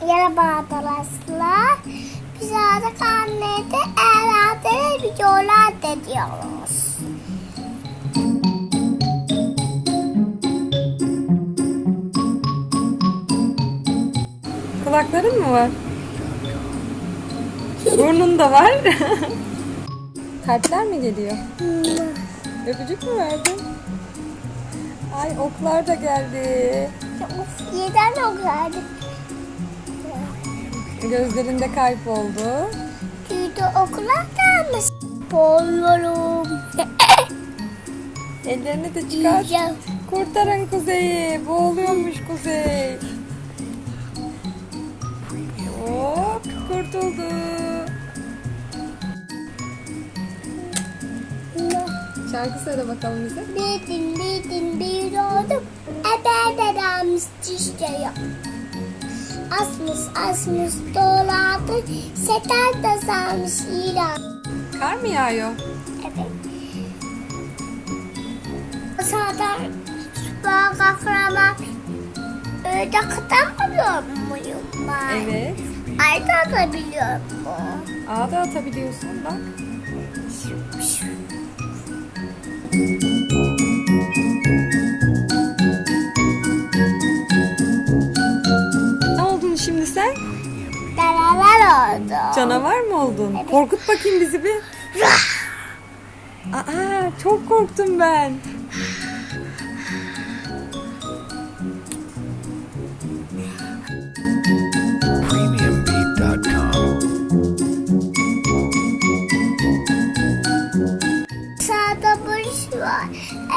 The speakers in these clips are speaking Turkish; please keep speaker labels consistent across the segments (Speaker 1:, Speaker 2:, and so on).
Speaker 1: Merhaba arkadaşlar. Biz artık annede herhalde videolar ediyoruz.
Speaker 2: Kulakların mı var? Burnun da var. Kalpler mi geliyor? Öpücük mü verdin? Ay oklar da geldi.
Speaker 1: Of yeter o kadar.
Speaker 2: Gözlerinde kalp oldu.
Speaker 1: Tüyde okula gelmiş. Boğuluyorum.
Speaker 2: Ellerini de çıkar.
Speaker 1: Yiyeceğim.
Speaker 2: Kurtarın Kuzey'i. Boğuluyormuş Kuzey. Hop kurtuldu. Şarkı söyle bakalım bize.
Speaker 1: Bildin bildin bir oldum. Ebe dedemiz çişliyor. Asmış asmış dolardı. Seter de sarmış İran.
Speaker 2: Kar mı yağıyor?
Speaker 1: Evet. Zaten süper kahraman öyle katamıyor muyum ben?
Speaker 2: Evet.
Speaker 1: Ayda da biliyor mu?
Speaker 2: Ağa da atabiliyorsun bak. Ne Canavar mı oldun? Korkut bakayım bizi bir. Aa, çok korktum ben.
Speaker 3: premiumbeat.com.
Speaker 1: Sağda polis var.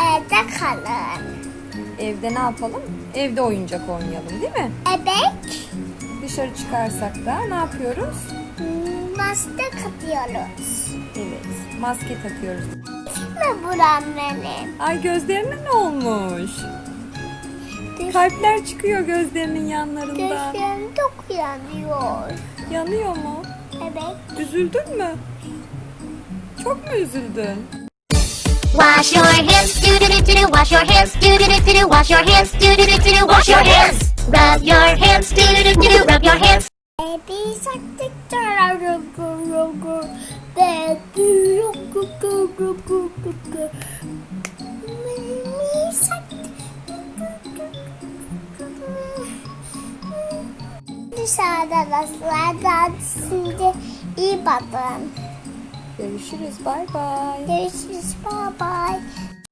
Speaker 1: Evde kalın.
Speaker 2: Evde ne yapalım? Evde oyuncak oynayalım değil mi?
Speaker 1: Ebek.
Speaker 2: Dışarı çıkarsak da ne yapıyoruz?
Speaker 1: Maske katıyoruz.
Speaker 2: Evet, maske takıyoruz.
Speaker 1: Ne buram benim?
Speaker 2: Ay gözlerine ne olmuş?
Speaker 1: Düş-
Speaker 2: Kalpler çıkıyor gözlerinin yanlarında.
Speaker 1: Düşlerim çok yanıyor.
Speaker 2: Yanıyor mu?
Speaker 1: Evet.
Speaker 2: Üzüldün mü? Çok mu üzüldün?
Speaker 4: Wash your hands, do do do do do. Wash your hands, do do do do do. Wash your hands, do do do do do. Wash your hands. Rub your hands, do do do do do. Rub your hands.
Speaker 1: Dışarıda rastlardan şimdi iyi bakın.
Speaker 2: Görüşürüz. Bay bay.
Speaker 1: Görüşürüz. Bye bye.